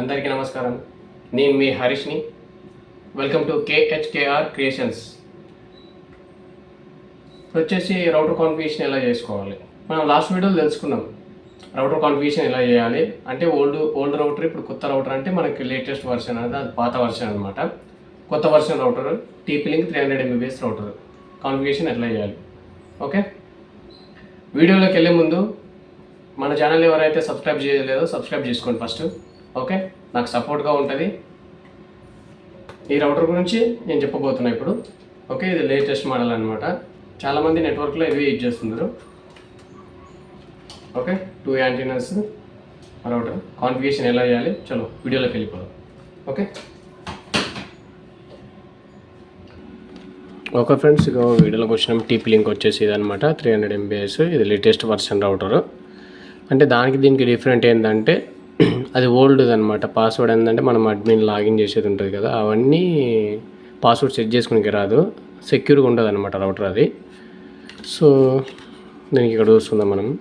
అందరికీ నమస్కారం. నేను మీ హరీష్ని. Welcome to K H K R creations ఇప్పుడు వచ్చేసి రౌటర్ కాన్ఫిగరేషన్ ఎలా చేసుకోవాలి? మనం లాస్ట్ వీడియోలో తెలుసుకున్నాం. రౌటర్ కాన్ఫిగరేషన్ ఎలా చేయాలి? అంటే ఓల్డ్ ఓల్డ్ రౌటర్ ఇప్పుడు కొత్త రౌటర్ అంటే మనకి లేటెస్ట్ వర్షన్ అనేది అది పాత వర్షన్ అనమాట కొత్త version router TP link three hundred MBBS router configuration ఎట్లా చేయాలి? ఓకే వీడియోలోకి వెళ్ళే ముందు మన ఛానల్ ఎవరైతే సబ్స్క్రైబ్ చేయలేదో సబ్స్క్రైబ్ చేసుకోండి ఫస్ట్ ఓకే? నాకు సపోర్ట్గా ఉంటుంది. ఈ రౌటర్ గురించి నేను చెప్పబోతున్నా ఇప్పుడు. ఓకే? ఇది లేటెస్ట్ మోడల్ అనమాట చాలామంది నెట్వర్క్లో ఇవి యూజ్ చేస్తున్నారు. Okay? Two antennas router. Configuration ఎలా చేయాలి? చలో వీడియోలోకి వెళ్ళిపోదాం. ఓకే? ఓకే ఫ్రెండ్స్ ఇక వీడియోలోకి వచ్చిన. టీపీ లింక్ వచ్చేసి ఇది అనమాట త్రీ హండ్రెడ్ ఎంబీఎస్ ఇది లేటెస్ట్ వర్షన్ రౌటర్. అంటే దానికి దీనికి డిఫరెంట్ ఏంటంటే అది ఓల్డ్ అనమాట పాస్వర్డ్ ఏంటంటే మనం అడ్మిన్ లాగిన్ చేసేది ఉంటుంది కదా అవన్నీ పాస్వర్డ్ సెట్ చేసుకునే రాదు. సెక్యూర్గా ఉండదు అనమాట రౌటర్ అది. సో దీనికి ఇక్కడ చూస్తుందాం మనం.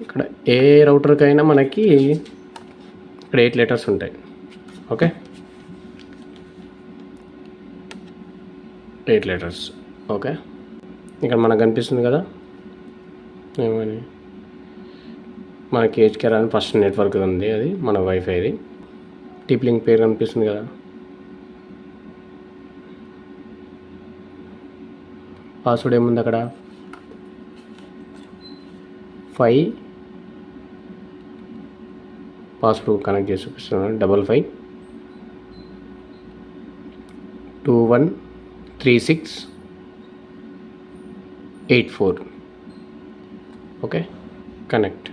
ఇక్కడ ఏ రౌటర్కైనా మనకి ఇక్కడ ఎయిట్ లెటర్స్ ఉంటాయి. ఓకే? Eight letters. ఓకే? ఇక్కడ మనకు కనిపిస్తుంది కదా? ఏమని? మన కేహెచ్కేఆర్ అని ఫస్ట్ నెట్వర్క్ ఉంది అది మన వైఫైది టీప్ లింక్ పేరు కనిపిస్తుంది కదా. పాస్వర్డ్ ఏముంది అక్కడ? ఫైవ్ పాస్వర్డ్ కనెక్ట్ చేసి చూపిస్తున్నాను. Double five two one three six eight four okay connect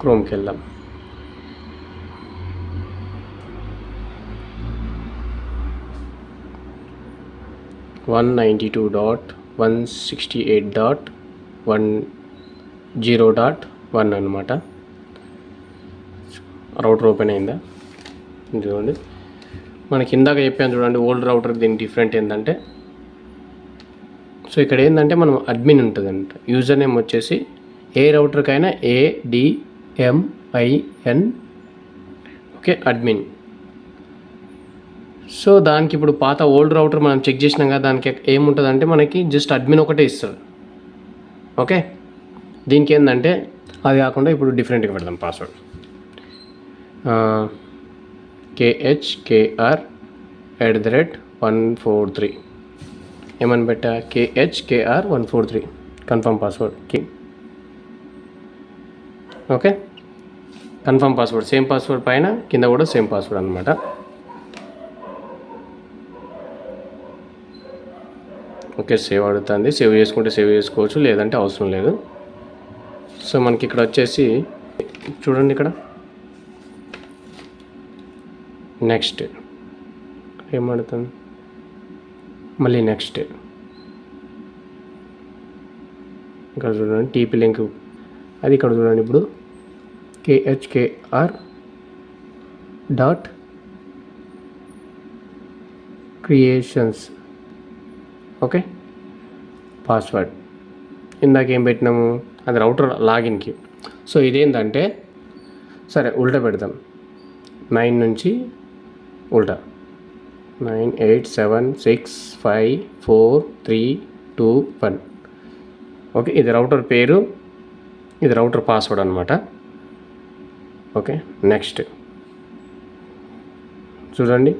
క్రోమ్కి వెళ్దాం. One ninety two dot one sixty eight dot one zero dot one అనమాట రౌటర్ ఓపెన్ అయిందా? చూడండి మనకి ఇందాక చెప్పాను చూడండి ఓల్డ్ రౌటర్ దీని డిఫరెంట్ ఏంటంటే సో ఇక్కడ ఏంటంటే మనం అడ్మిన్ ఉంటుందంట. యూజర్ నేమ్ వచ్చేసి ఏ రౌటర్కైనా ఎంఐఎన్ ఓకే అడ్మిన్ సో దానికి ఇప్పుడు పాత ఓల్డ్ రౌటర్ మనం చెక్ చేసినాం కదా దానికి ఏముంటుంది అంటే మనకి జస్ట్ అడ్మిన్ ఒకటే ఇస్తుంది. ఓకే దీనికి ఏంటంటే అది కాకుండా ఇప్పుడు డిఫరెంట్గా పెడదాం password KH KR at the rate one four three ఏమని పెట్టా? KHKR one four three confirm పాస్వర్డ్కి okay confirm password same password పైన కింద కూడా సేమ్ పాస్వర్డ్ అనమాట ఓకే సేవ్ అడుగుతుంది సేవ్ చేసుకుంటే సేవ్ చేసుకోవచ్చు లేదంటే అవసరం లేదు. సో మనకి ఇక్కడ వచ్చేసి చూడండి ఇక్కడ. నెక్స్ట్. ఏమడుతుంది? మళ్ళీ నెక్స్ట్. ఇక్కడ చూడండి టీపీ లింక్. అది ఇక్కడ చూడండి ఇప్పుడు. KHKR dot creations okay password ఇందాక ఏం పెట్టినాము? అది రౌటర్ లాగిన్కి సో ఇదేంటంటే సరే ఉల్టా పెడదాం. నైన్ నుంచి ఉల్టా. Nine eight seven six five four three two one. Okay? ఇది రౌటర్ పేరు. ఇది రౌటర్ పాస్వర్డ్ అనమాట ఓకే నెక్స్ట్ చూడండి.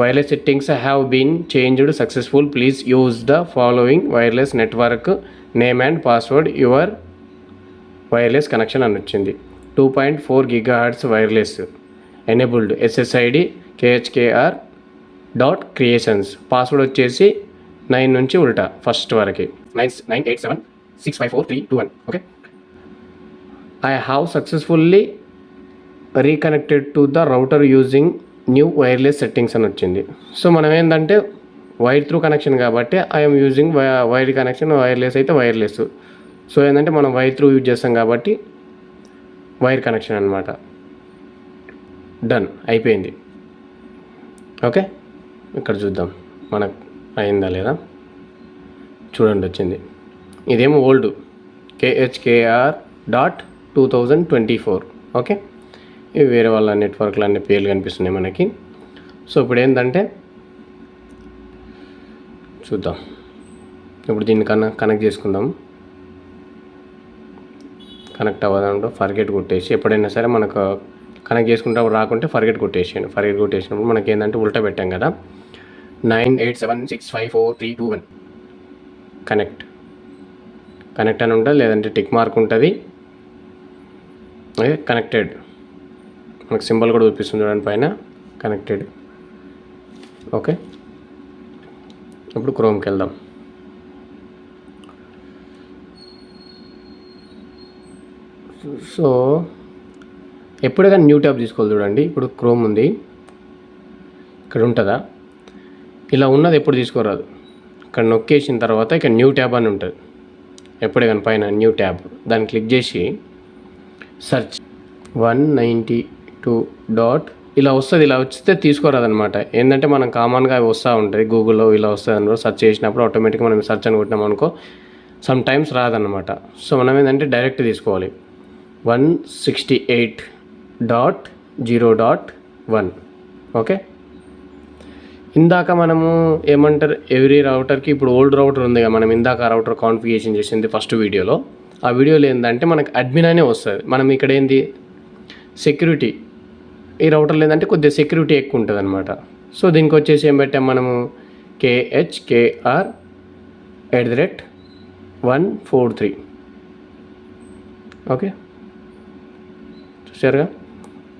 Wireless settings have been changed successful please use the following wireless network name and password your wireless connection అని వచ్చింది. Two point four giga hertz wireless enabled SSID KHKR dot creations password వచ్చేసి nine నుంచి ఉల్టా first వరకు. Nine nine eight seven six five four three two one okay I have successfully reconnected to the router using new wireless settings అని వచ్చింది. So మనం ఏంటంటే wire through connection కాబట్టి I'm using wire connection wireless అయితే wireless so ఏంటంటే మనం wire through use చేస్తాం కాబట్టి వైర్ కనెక్షన్ అనమాట డన్ అయిపోయింది. ఓకే ఇక్కడ చూద్దాం. మనకు అయిందా లేదా? చూడండి వచ్చింది. ఇదేమో old KHKR dot two thousand twenty four okay ఇవి వేరే వాళ్ళ నెట్వర్క్లు అన్ని పేర్లు కనిపిస్తున్నాయి మనకి. సో ఇప్పుడు ఏంటంటే చూద్దాం. ఇప్పుడు దీన్ని కన కనెక్ట్ చేసుకుందాం. కనెక్ట్ అవ్వదంటే ఫర్గెట్ కొట్టేసి ఎప్పుడైనా సరే మనకు కనెక్ట్ చేసుకుంటే రాకుంటే ఫర్గెట్ కొట్టేసేయండి. ఫర్గెట్ కొట్టేసినప్పుడు మనకి ఏంటంటే ఉల్టా పెట్టాం కదా. Nine eight seven six five four three two one connect connect అని ఉంటుంది లేదంటే టిక్ మార్క్ ఉంటుంది. అదే కనెక్టెడ్ మనకు సింబల్ కూడా చూపిస్తుంది చూడండి పైన. Connected okay. ఇప్పుడు క్రోమ్కి వెళ్దాం. సో ఎప్పుడైనా న్యూ ట్యాబ్ తీసుకోవాలి చూడండి. ఇప్పుడు క్రోమ్ ఉంది. ఇక్కడ ఉంటుందా? ఇలా ఉన్నది ఎప్పుడు తీసుకోరాదు. ఇక్కడ నొక్కేసిన తర్వాత ఇక్కడ న్యూ ట్యాబ్ అని ఉంటుంది. ఎప్పుడే కానీ పైన న్యూ ట్యాబ్ దాన్ని క్లిక్ చేసి search one ninety two dot ఇలా వస్తుంది. ఇలా వస్తే తీసుకోరాదనమాట ఏంటంటే మనం కామన్గా అవి వస్తూ ఉంటుంది గూగుల్లో ఇలా వస్తుంది అనుకో సెర్చ్ చేసినప్పుడు ఆటోమేటిక్గా మనం సెర్చ్ అని అనుకో సమ్ టైమ్స్ రాదనమాట సో మనం ఏంటంటే డైరెక్ట్ తీసుకోవాలి. One sixty eight dot zero dot one. Okay? ఇందాక మనము ఏమంటారు? ఎవ్రీ రౌటర్కి ఇప్పుడు ఓల్డ్ రౌటర్ ఉంది కదా. మనం ఇందాక రౌటర్ కాన్ఫిగేషన్ చేసింది ఫస్ట్ వీడియోలో. ఆ వీడియోలో ఏంటంటే మనకి అడ్మిన్ అనే వస్తుంది. మనం ఇక్కడ ఏంది? సెక్యూరిటీ. ఈ రౌటర్లో ఏంటంటే కొద్దిగా సెక్యూరిటీ ఎక్కువ ఉంటుంది అనమాట సో దీనికి వచ్చేసి ఏం పెట్టాం మనము? KHKR at the rate one four three okay? చూసారుగా?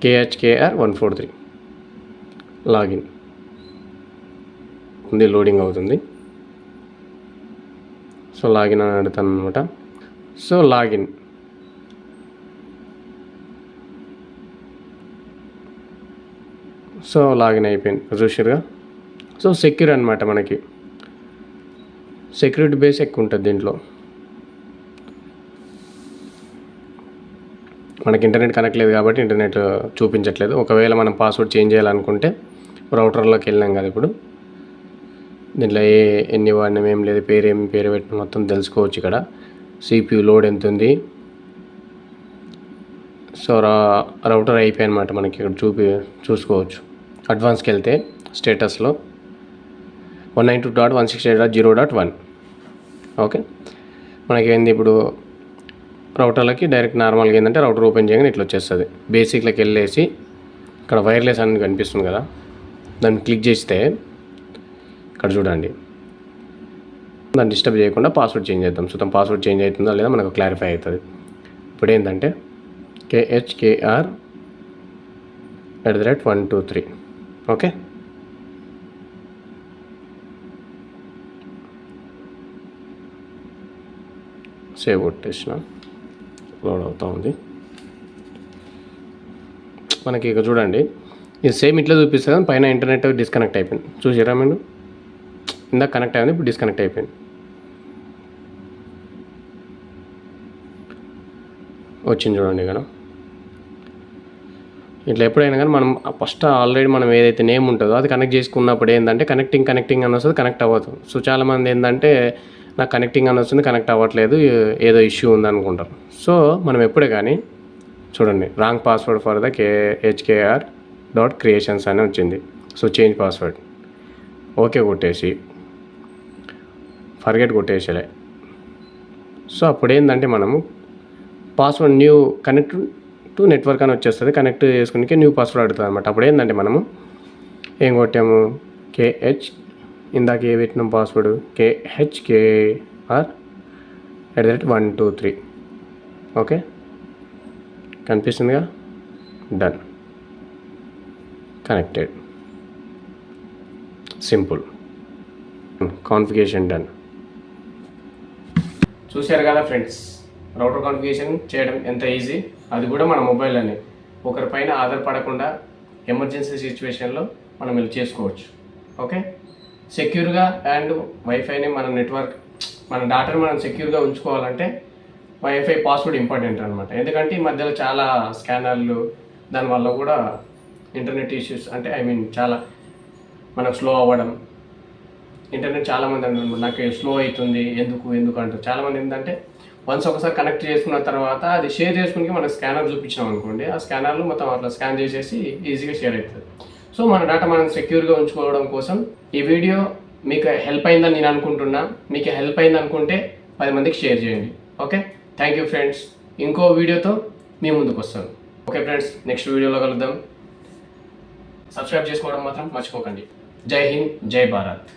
KHKR one four three login. ఉంది లోడింగ్ అవుతుంది. సో లాగిన్ అని అడుగుతాను అనమాట సో లాగిన్. సో లాగిన్ అయిపోయింది. చూసారుగా సో సెక్యూర్ అనమాట మనకి. సెక్యూరిటీ బేస్ ఎక్కువ ఉంటుంది దీంట్లో. మనకి ఇంటర్నెట్ కనెక్ట్ లేదు కాబట్టి ఇంటర్నెట్ చూపించట్లేదు. ఒకవేళ మనం పాస్వర్డ్ చేంజ్ చేయాలనుకుంటే రౌటర్లోకి వెళ్ళినాం కదా ఇప్పుడు. దీంట్లో ఏ ఎన్ని వాడినం ఏం లేదు పేరు ఏం పేరు పెట్టిన మొత్తం తెలుసుకోవచ్చు ఇక్కడ. సిపియు లోడ్ ఎంత ఉంది? సో రౌటర్ అయిపోయి అనమాట మనకి ఇక్కడ చూపి చూసుకోవచ్చు. అడ్వాన్స్కి వెళ్తే స్టేటస్లో one nine two dot one sixty dot zero dot one okay మనకి ఏంది ఇప్పుడు రౌటర్లకి డైరెక్ట్ నార్మల్గా ఏంటంటే రౌటర్ ఓపెన్ చేయగానే ఇట్లా వచ్చేస్తుంది. బేసిక్లోకి వెళ్ళేసి ఇక్కడ వైర్లెస్ అని కనిపిస్తుంది కదా. దాన్ని క్లిక్ చేస్తే ఇక్కడ చూడండి. దాన్ని డిస్టర్బ్ చేయకుండా పాస్వర్డ్ చేంజ్ చేద్దాం. సో పాస్వర్డ్ చేంజ్ అవుతుందా లేదా మనకు క్లారిఫై అవుతుంది. ఇప్పుడు ఏంటంటే KHKR at the rate one two three okay save కొట్టేసిన లోడ్ అవుతూ ఉంది. మనకి ఇక చూడండి. ఇది సేమ్ ఇట్లా చూపిస్తుంది పైన ఇంటర్నెట్ డిస్కనెక్ట్ అయిపోయింది. చూసారా మీరు? ఇందాక కనెక్ట్ అయింది ఇప్పుడు డిస్కనెక్ట్ అయిపోయింది. వచ్చింది చూడండి కదా ఇట్లా ఎప్పుడైనా కానీ మనం ఫస్ట్ ఆల్రెడీ మనం ఏదైతే నేమ్ ఉంటుందో అది కనెక్ట్ చేసుకున్నప్పుడు ఏంటంటే కనెక్టింగ్ కనెక్టింగ్ అని వస్తుంది కనెక్ట్ అవ్వదు. సో చాలామంది ఏంటంటే నాకు కనెక్టింగ్ అని వస్తుంది కనెక్ట్ అవ్వట్లేదు ఏదో ఇష్యూ ఉంది అనుకుంటారు. సో మనం ఎప్పుడే కానీ చూడండి wrong password for the K HKR dot creations అని వచ్చింది. సో చేంజ్ పాస్వర్డ్ ఓకే కొట్టేసి ఫర్గెట్ కొట్టేసలే సో అప్పుడు ఏంటంటే మనము password new connect to network అని వచ్చేస్తుంది. కనెక్ట్ చేసుకుని న్యూ పాస్వర్డ్ అడుగుతుంది అనమాట అప్పుడు ఏంటంటే మనము ఏం కొట్టాము? కేహెచ్ ఇందాక ఏ పెట్టినాం password KHKR at the rate one two three okay కనిపిస్తుందిగా? Done connected simple configuration done చూశారు కదా ఫ్రెండ్స్ రౌటర్ కాన్ఫిగేషన్ చేయడం ఎంత ఈజీ అది కూడా మన మొబైల్లోనే ఒకరిపైన ఆధారపడకుండా ఎమర్జెన్సీ సిచ్యువేషన్లో మనం ఇలా చేసుకోవచ్చు. ఓకే సెక్యూర్గా అండ్ వైఫైని మన నెట్వర్క్ మన డాటాని మనం సెక్యూర్గా ఉంచుకోవాలంటే వైఫై పాస్వర్డ్ ఇంపార్టెంట్ అనమాట ఎందుకంటే ఈ మధ్యలో చాలా స్కానర్లు దానివల్ల కూడా ఇంటర్నెట్ ఇష్యూస్ అంటే ఐ మీన్ చాలా మనకు స్లో అవ్వడం. ఇంటర్నెట్ చాలామంది అంటున్నారు నాకు స్లో అవుతుంది ఎందుకు ఎందుకు అంటారు. చాలామంది ఏంటంటే వన్స్ ఒకసారి కనెక్ట్ చేసుకున్న తర్వాత అది షేర్ చేసుకుని మనకు స్కానర్ చూపించాం అనుకోండి ఆ స్కానర్లు మొత్తం అట్లా స్కాన్ చేసేసి ఈజీగా షేర్ అవుతుంది సో మన డేటా మనం సెక్యూర్గా ఉంచుకోవడం కోసం ఈ వీడియో మీకు హెల్ప్ అయిందని నేను అనుకుంటున్నా. మీకు హెల్ప్ అయింది అనుకుంటే పది మందికి షేర్ చేయండి. ఓకే థ్యాంక్ యూ ఫ్రెండ్స్ ఇంకో వీడియోతో మీ ముందుకు వస్తాను. ఓకే ఫ్రెండ్స్ నెక్స్ట్ వీడియోలో కలుద్దాం. సబ్స్క్రైబ్ చేసుకోవడం మాత్రం మర్చిపోకండి. జై హింద్ జై భారత్.